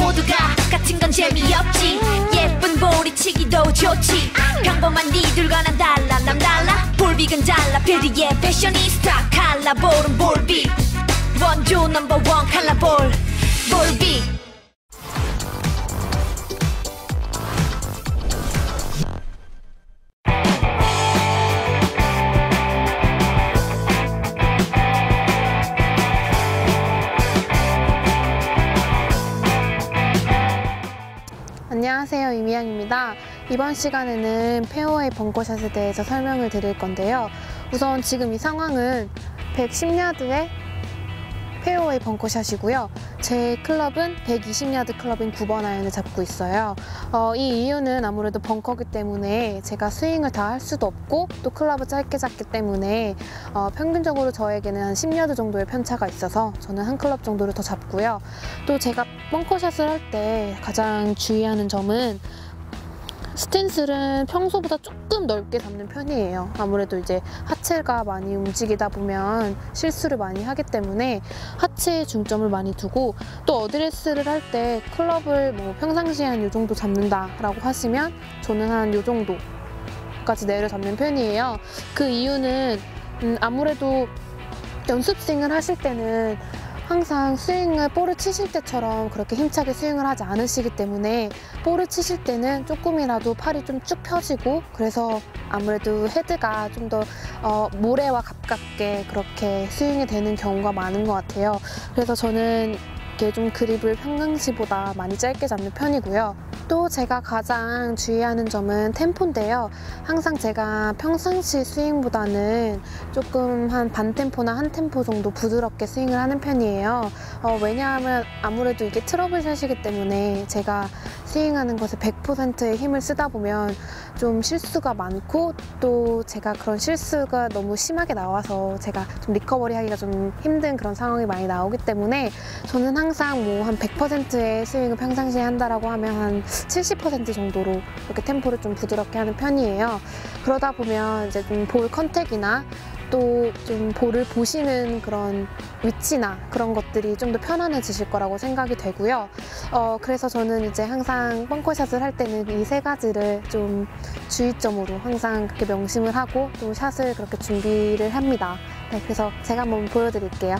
모두가 같은 건 재미없지. 예쁜 볼이치기도 좋지. 평범한 니들과 난 달라 남 달라. 볼빅은 달라 베리의 패셔니스타. 칼라볼은 볼빅. 원조 넘버 원 칼라볼. 볼빅 안녕하세요 이미양입니다. 이번 시간에는 페어웨이 벙커샷에 대해서 설명을 드릴 건데요. 우선 지금 이 상황은 110야드의 페어웨이 벙커샷이고요. 제 클럽은 120야드 클럽인 9번 아이언을 잡고 있어요. 어, 이 이유는 아무래도 벙커기 때문에 제가 스윙을 다 할 수도 없고 또 클럽을 짧게 잡기 때문에 어, 평균적으로 저에게는 한 10야드 정도의 편차가 있어서 저는 한 클럽 정도를 더 잡고요. 또 제가 벙커샷을 할 때 가장 주의하는 점은 스탠스를 평소보다 조금 넓게 잡는 편이에요. 아무래도 이제 하체가 많이 움직이다 보면 실수를 많이 하기 때문에 하체에 중점을 많이 두고 또 어드레스를 할 때 클럽을 뭐 평상시에 한이 정도 잡는다 라고 하시면 저는 한이 정도까지 내려 잡는 편이에요. 그 이유는 음, 아무래도 연습 스윙을 하실 때는 항상 스윙을 볼을 치실 때처럼 그렇게 힘차게 스윙을 하지 않으시기 때문에 볼을 치실 때는 조금이라도 팔이 좀 쭉 펴지고 그래서 아무래도 헤드가 좀더 어, 모래와 가깝게 그렇게 스윙이 되는 경우가 많은 것 같아요. 그래서 저는 이렇게 좀 그립을 평상시보다 많이 짧게 잡는 편이고요. 또 제가 가장 주의하는 점은 템포인데요. 항상 제가 평상시 스윙보다는 조금 한 반 템포나 한 템포 정도 부드럽게 스윙을 하는 편이에요. 어, 왜냐하면 아무래도 이게 트러블 샷이기 때문에 제가 스윙하는 것에 100%의 힘을 쓰다 보면 좀 실수가 많고 또 제가 그런 실수가 너무 심하게 나와서 제가 좀 리커버리 하기가 좀 힘든 그런 상황이 많이 나오기 때문에 저는 항상 뭐 한 100%의 스윙을 평상시에 한다라고 하면 한 70% 정도로 이렇게 템포를 좀 부드럽게 하는 편이에요. 그러다 보면 이제 좀 볼 컨택이나 또 좀 볼을 보시는 그런 위치나 그런 것들이 좀 더 편안해지실 거라고 생각이 되고요. 어, 그래서 저는 이제 항상 벙커샷을 할 때는 이 세 가지를 좀 주의점으로 항상 그렇게 명심을 하고 또 샷을 그렇게 준비를 합니다. 네, 그래서 제가 한번 보여드릴게요.